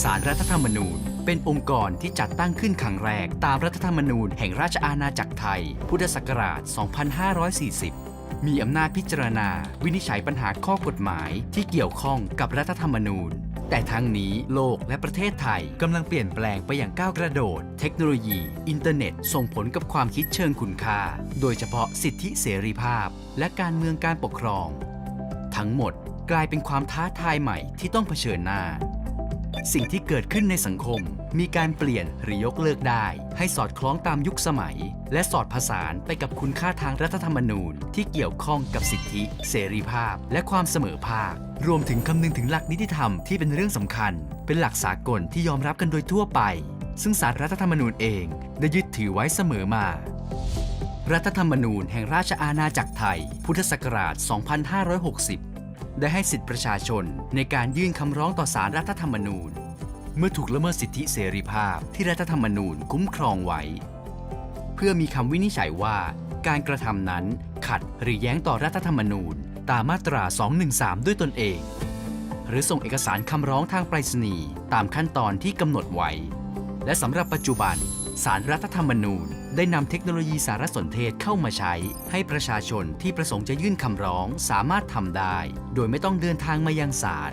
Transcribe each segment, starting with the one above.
สารรัฐธรรมนูญ เป็นองค์กรที่จัดตั้งขึ้นครั้งแรก ตามรัฐธรรมนูญแห่งราชอาณาจักรไทย พุทธศักราช 2540 มีอำนาจพิจารณา วินิจฉัยปัญหาข้อกฎหมายที่เกี่ยวข้องกับรัฐธรรมนูญ แต่ทั้งนี้โลกและประเทศไทยกำลังเปลี่ยนแปลงไปอย่างก้าวกระโดด เทคโนโลยี อินเทอร์เน็ต ส่งผลกับความคิดเชิงคุณค่า โดยเฉพาะสิทธิเสรีภาพ และการเมืองการปกครอง ทั้งหมดกลายเป็นความท้าทายใหม่ที่ต้องเผชิญหน้า สิ่งที่เกิดขึ้นในสังคม มีการเปลี่ยนหรือยกเลิกได้ ให้สอดคล้องตามยุคสมัย และสอดผสานไปกับคุณค่าทางรัฐธรรมนูญ ที่เกี่ยวข้องกับสิทธิ เสรีภาพ และความเสมอภาค รวมถึงคำนึงถึงหลักนิติธรรมที่เป็นเรื่องสำคัญ เป็นหลักสากลที่ยอมรับกันโดยทั่วไป ซึ่งสารรัฐธรรมนูญเองได้ยึดถือไว้เสมอมารัฐธรรมนูญแห่งราชอาณาจักรไทย พุทธศักราช 2560 ได้ให้สิทธิประชาชนในการยื่นคำร้องต่อสารรัฐธรรมนูญ เมื่อถูกละเมิดสิทธิเสรีภาพที่รัฐธรรมนูญคุ้มครองไว้ เพื่อมีคำวินิจฉัยว่า การกระทำนั้นขัดหรือแย้งต่อรัฐธรรมนูญตามมาตรา 213 ด้วยตนเอง หรือส่งเอกสารคำร้องทางไปรษณีย์ตามขั้นตอนที่กำหนดไว้ และสำหรับปัจจุบันสารรัฐธรรมนูญ ได้นำเทคโนโลยีสารสนเทศเข้ามาใช้ ให้ประชาชนที่ประสงค์จะยื่นคำร้องสามารถทำได้ โดยไม่ต้องเดินทางมายังศาล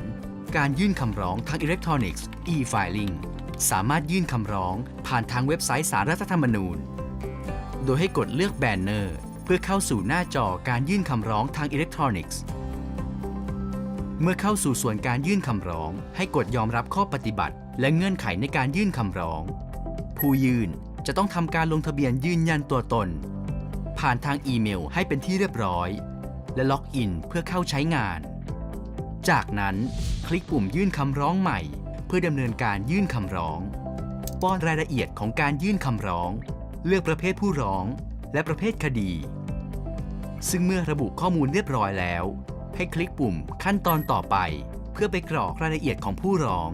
การยื่นคำร้องทางอิเล็กทรอนิกส์ e-filing สามารถยื่นคำร้องผ่านทางเว็บไซต์สารรัฐธรรมนูญ โดยให้กดเลือกแบนเนอร์เพื่อเข้าสู่หน้าจอการยื่นคำร้องทางอิเล็กทรอนิกส์ เมื่อเข้าสู่ส่วนการยื่นคำร้อง ให้กดยอมรับข้อปฏิบัติ และเงื่อนไขในการยื่นคำร้อง ผู้ยื่น จะต้องทำการลงทะเบียนยืนยันตัวตน ผ่านทางอีเมลให้เป็นที่เรียบร้อย และล็อกอินเพื่อเข้าใช้งาน จากนั้นคลิกปุ่มยื่นคำร้องใหม่ เพื่อดำเนินการยื่นคำร้อง ป้อนรายละเอียดของการยื่นคำร้อง เลือกประเภทผู้ร้อง และประเภทคดี ซึ่งเมื่อระบุข้อมูลเรียบร้อยแล้ว ให้คลิกปุ่มขั้นตอนต่อไป เพื่อไปกรอกรายละเอียดของผู้ร้อง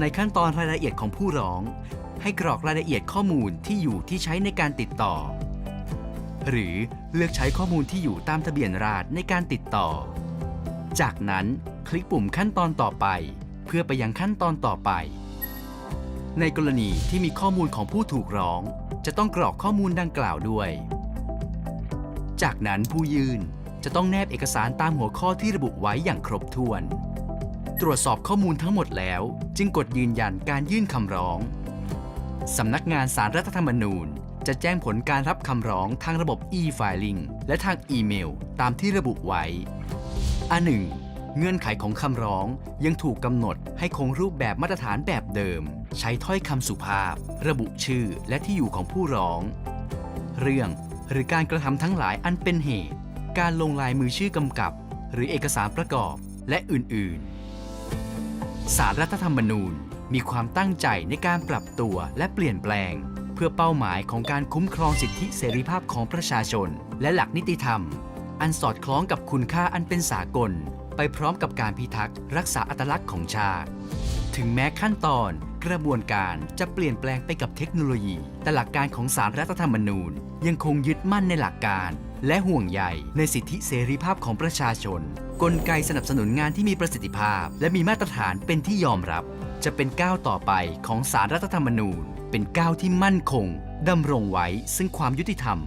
ในขั้นตอนรายละเอียดของผู้ร้อง ให้กรอกรายละเอียดข้อมูลที่อยู่ที่ใช้ในการติดต่อ หรือเลือกใช้ข้อมูลที่อยู่ตามทะเบียนราษฎรในการติดต่อ จากนั้นคลิกปุ่มขั้นตอนต่อไป เพื่อไปยังขั้นตอนต่อไป ในกรณีที่มีข้อมูลของผู้ถูกร้อง จะต้องกรอกข้อมูลดังกล่าวด้วย จากนั้นผู้ยื่นจะต้องแนบเอกสารตามหัวข้อที่ระบุไว้อย่างครบถ้วน ตรวจสอบข้อมูลทั้งหมดแล้ว จึงกดยืนยันการยื่นคำร้อง สำนักงานสารรัฐธรรมนูญ จะแจ้งผลการรับคำร้องทางระบบ e-filing และทางอีเมล ตามที่ระบุไว้ อันหนึ่งเงื่อนไขของคำร้องยังถูกกำหนดให้คงรูปแบบมาตรฐานแบบเดิม ใช้ถ้อยคำสุภาพ ระบุชื่อและที่อยู่ของผู้ร้อง เรื่องหรือการกระทำทั้งหลายอันเป็นเหตุ การลงลายมือชื่อกำกับ หรือเอกสารประกอบและอื่น ๆ สารรัฐธรรมนูญ มีความตั้งใจในการปรับตัวและเปลี่ยนแปลง เพื่อเป้าหมายของการคุ้มครองสิทธิเสรีภาพของประชาชน และหลักนิติธรรม อันสอดคล้องกับคุณค่าอันเป็นสากล ไปพร้อมกับการพิทักษ์รักษาอัตลักษณ์ของชาติ ถึงแม้ขั้นตอนกระบวนการจะเปลี่ยนแปลงไปกับเทคโนโลยี แต่หลักการของสารรัฐธรรมนูญ ยังคงยึดมั่นในหลักการ และห่วงใยในสิทธิเสรีภาพของประชาชน กลไกสนับสนุนงานที่มีประสิทธิภาพ และมีมาตรฐานเป็นที่ยอมรับ จะเป็นก้าวต่อไปของสารรัฐธรรมนูญ เป็นก้าวที่มั่นคงดำรงไว้ซึ่งความยุติธรรม